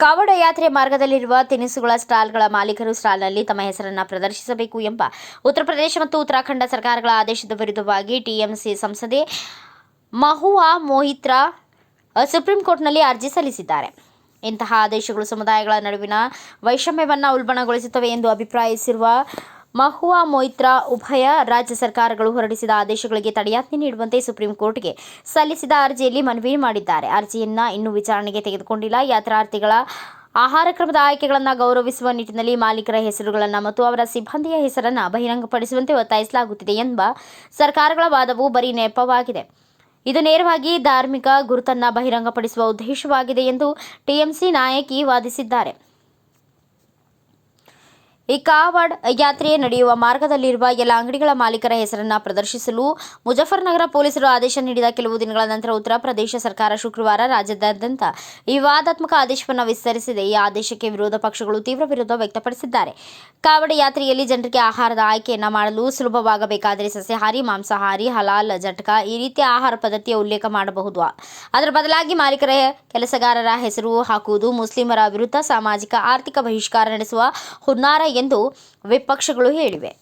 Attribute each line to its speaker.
Speaker 1: ಯಾತ್ರೆ ಮಾರ್ಗದಲ್ಲಿರುವ ತಿನಿಸುಗಳ ಸ್ಟಾಲ್ಗಳ ಮಾಲೀಕರು ಸ್ಟಾಲ್ನಲ್ಲಿ ತಮ್ಮ ಹೆಸರನ್ನು ಪ್ರದರ್ಶಿಸಬೇಕು ಎಂಬ ಉತ್ತರ ಪ್ರದೇಶ ಮತ್ತು ಉತ್ತರಾಖಂಡ ಸರ್ಕಾರಗಳ ಆದೇಶದ ವಿರುದ್ಧವಾಗಿ ಟಿಎಂಸಿ ಸಂಸದೆ ಮಹುವಾ ಮೋಹಿತ್ರಾ ಸುಪ್ರೀಂ ಕೋರ್ಟ್ನಲ್ಲಿ ಅರ್ಜಿ ಸಲ್ಲಿಸಿದ್ದಾರೆ. ಇಂತಹ ಆದೇಶಗಳು ಸಮುದಾಯಗಳ ನಡುವಿನ ವೈಷಮ್ಯವನ್ನು ಉಲ್ಬಣಗೊಳಿಸುತ್ತವೆ ಎಂದು ಅಭಿಪ್ರಾಯಿಸಿರುವ ಮಹುವಾ ಮೊಯ್ತ್ರಾ ಉಭಯ ರಾಜ್ಯ ಸರ್ಕಾರಗಳು ಹೊರಡಿಸಿದ ಆದೇಶಗಳಿಗೆ ತಡೆಯಾಜ್ಞೆ ನೀಡುವಂತೆ ಸುಪ್ರೀಂ ಕೋರ್ಟ್ಗೆ ಸಲ್ಲಿಸಿದ ಅರ್ಜಿಯಲ್ಲಿ ಮನವಿ ಮಾಡಿದ್ದಾರೆ. ಅರ್ಜಿಯನ್ನು ಇನ್ನೂ ವಿಚಾರಣೆಗೆ ತೆಗೆದುಕೊಂಡಿಲ್ಲ. ಯಾತ್ರಾರ್ಥಿಗಳ ಆಹಾರ ಕ್ರಮದ ಆಯ್ಕೆಗಳನ್ನು ಗೌರವಿಸುವ ನಿಟ್ಟಿನಲ್ಲಿ ಮಾಲೀಕರ ಹೆಸರುಗಳನ್ನು ಮತ್ತು ಅವರ ಸಿಬ್ಬಂದಿಯ ಹೆಸರನ್ನು ಬಹಿರಂಗಪಡಿಸುವಂತೆ ಒತ್ತಾಯಿಸಲಾಗುತ್ತಿದೆ ಎಂಬ ಸರ್ಕಾರಗಳ ವಾದವು ಬರೀ ನೆಪವಾಗಿದೆ. ಇದು ನೇರವಾಗಿ ಧಾರ್ಮಿಕ ಗುರುತನ್ನು ಬಹಿರಂಗಪಡಿಸುವ ಉದ್ದೇಶವಾಗಿದೆ ಎಂದು ಟಿಎಂಸಿ ನಾಯಕಿ ವಾದಿಸಿದ್ದಾರೆ. ಈ ಕಾವಾಡ್ ಯಾತ್ರೆ ನಡೆಯುವ ಮಾರ್ಗದಲ್ಲಿರುವ ಎಲ್ಲ ಅಂಗಡಿಗಳ ಮಾಲೀಕರ ಹೆಸರನ್ನ ಪ್ರದರ್ಶಿಸಲು ಮುಜಫರ್ನಗರ ಪೊಲೀಸರು ಆದೇಶ ನೀಡಿದ ಕೆಲವು ದಿನಗಳ ನಂತರ ಉತ್ತರ ಪ್ರದೇಶ ಸರ್ಕಾರ ಶುಕ್ರವಾರ ರಾಜ್ಯಾದ್ಯಂತ ವಿವಾದಾತ್ಮಕ ಆದೇಶವನ್ನು ವಿಸ್ತರಿಸಿದೆ. ಈ ಆದೇಶಕ್ಕೆ ವಿರೋಧ ಪಕ್ಷಗಳು ತೀವ್ರ ವಿರೋಧ ವ್ಯಕ್ತಪಡಿಸಿದ್ದಾರೆ. ಕಾವಡ ಯಾತ್ರೆಯಲ್ಲಿ ಜನರಿಗೆ ಆಹಾರದ ಆಯ್ಕೆಯನ್ನ ಮಾಡಲು ಸುಲಭವಾಗಬೇಕಾದರೆ ಸಸ್ಯಹಾರಿ, ಮಾಂಸಾಹಾರಿ, ಹಲಾಲ್, ಜಟ್ಕಾ ಈ ರೀತಿಯ ಆಹಾರ ಪದ್ಧತಿಯ ಉಲ್ಲೇಖ ಮಾಡಬಹುದು. ಅದರ ಬದಲಾಗಿ ಮಾಲೀಕರ ಕೆಲಸಗಾರರ ಹೆಸರು ಹಾಕುವುದು ಮುಸ್ಲಿಮರ ವಿರುದ್ಧ ಸಾಮಾಜಿಕ, ಆರ್ಥಿಕ ಬಹಿಷ್ಕಾರ ನಡೆಸುವ ಹುನ್ನಾರ ಎಂದು ವಿಪಕ್ಷಗಳು ಹೇಳಿವೆ.